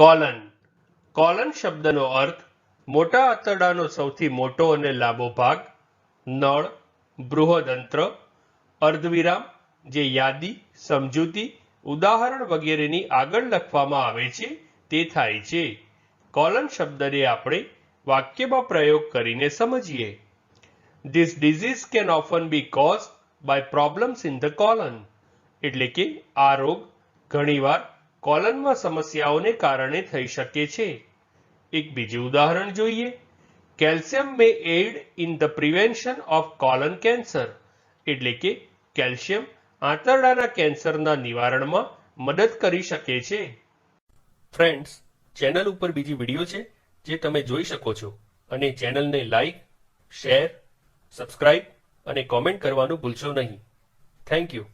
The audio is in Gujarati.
કોલન. કોલન શબ્દનો અર્થ મોટા આંતરડાનો સૌથી મોટો અને લાંબો ભાગ, નળ, બૃહદંત્ર, અર્ધવિરામ, જે યાદી, સમજૂતી, ઉદાહરણ વગેરેની આગળ લખવામાં આવે છે તે થાય છે. કોલન શબ્દને આપણે વાક્યમાં પ્રયોગ કરીને સમજીએ. This disease can often be cause by problems in the colon એટલે કે આ રોગ ઘણીવાર કોલનમાં સમસ્યાઓને કારણે થઈ શકે છે. એક બીજું ઉદાહરણ જોઈએ. Calcium may aid in the prevention of colon cancer, એટલે કે કેલ્શિયમ આંતરડાના કેન્સરના નિવારણમાં મદદ કરી શકે છે. ફ્રેન્ડ્સ, ચેનલ ઉપર બીજી વીડિયો છે, જે તમે જોઈ શકો છો. અને ચેનલને લાઈક, શેર, સબસ્ક્રાઇબ અને કોમેન્ટ કરવાનું ભૂલશો નહીં. Thank you.